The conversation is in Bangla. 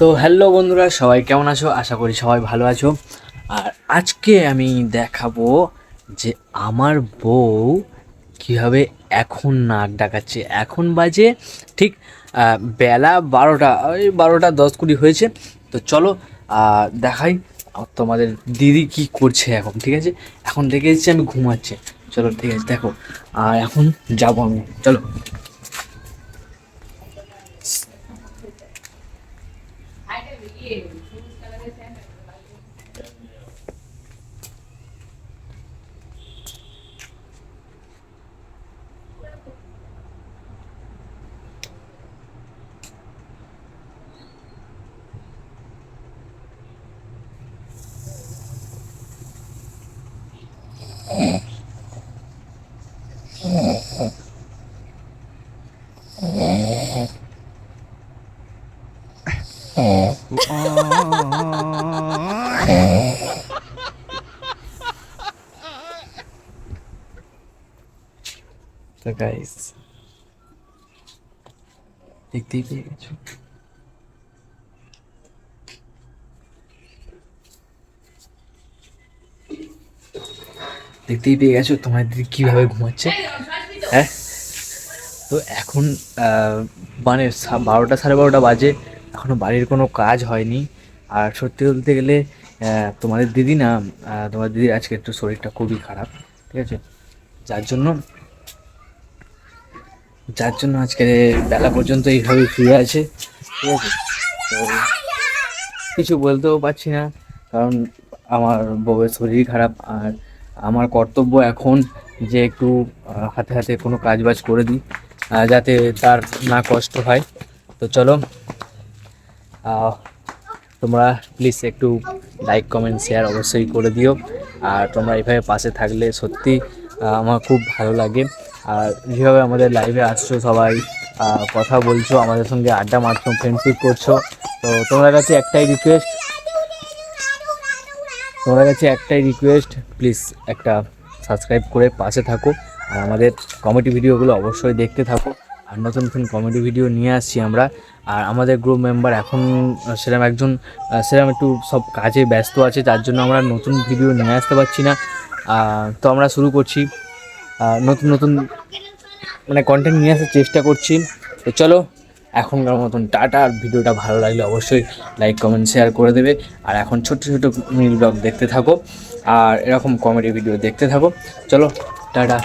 তো হ্যালো বন্ধুরা, সবাই কেমন আছো? আশা করি সবাই ভালো আছো। আর আজকে আমি দেখাবো যে আমার বউ কীভাবে এখন নাক ডাকাচ্ছে। এখন বাজে ঠিক বেলা বারোটা, ওই বারোটা দশ কুড়ি হয়েছে। তো চলো দেখাই তোমাদের দিদি কি করছে এখন, ঠিক আছে? এখন দেখে আমি ঘুমাচ্ছে। চলো ঠিক আছে, দেখো। আর এখন যাব আমি। চলো। Mm-hmm. দেখতেই পেয়ে গেছো দেখতেই পেয়ে গেছো তোমার দিদি কীভাবে ঘুমাচ্ছে হ্যাঁ তো এখন মানে বারোটা সাড়ে বারোটা বাজে এখনও বাড়ির কোনো কাজ হয়নি। আর সত্যি বলতে গেলে তোমাদের দিদি না তোমার দিদির আজকে একটু শরীরটা খুবই খারাপ, ঠিক আছে? যার জন্য যার জন্য আজকে বেলা পর্যন্ত এইভাবে শুয়ে আছে, ঠিক আছে? তো কিছু বলতেও পারছি না, কারণ আমার বউয়ের শরীর খারাপ, আর আমার কর্তব্য এখন যে একটু হাতে হাতে কোনো কাজ বাজ করে দিই যাতে তার না কষ্ট হয়। তো চলো তোমরা প্লিজ একটু লাইক কমেন্ট শেয়ার অবশ্যই করে দিও। আর তোমরা এইভাবে পাশে থাকলে সত্যি আমার খুব ভালো লাগে। আর যেভাবে আমাদের লাইভে আসছো সবাই কথা বলছো, আমাদের সঙ্গে আড্ডা মারছো ফ্রেন্ডশিপ করছ, তো তোমাদের কাছে একটাই রিকোয়েস্ট তোমার কাছে একটাই রিকোয়েস্ট প্লিজ একটা সাবস্ক্রাইব করে পাশে থাকো। আর আমাদের কমেডি ভিডিওগুলো অবশ্যই দেখতে থাকো। আর নতুন নতুন কমেডি ভিডিও নিয়ে আসছি আমরা। আর আমাদের গ্রুপ মেম্বার এখন সেরকম একজন সেরকম একটু সব কাজে ব্যস্ত আছে, তার জন্য আমরা নতুন ভিডিও নিয়ে আসতে পারছি না। তো আমরা শুরু করছি। নতুন নতুন মানে কন্টেন্ট নিয়ে আসার চেষ্টা করছি। তো চলো, এখনকার মতন টাটা। আর ভিডিওটা ভালো লাগলে অবশ্যই লাইক কমেন্ট শেয়ার করে দেবে। আর এখন ছোট ছোট মিনি ব্লগ দেখতে থাকো। আর এরকম কমেডি ভিডিও দেখতে থাকো। চলো, টাটা।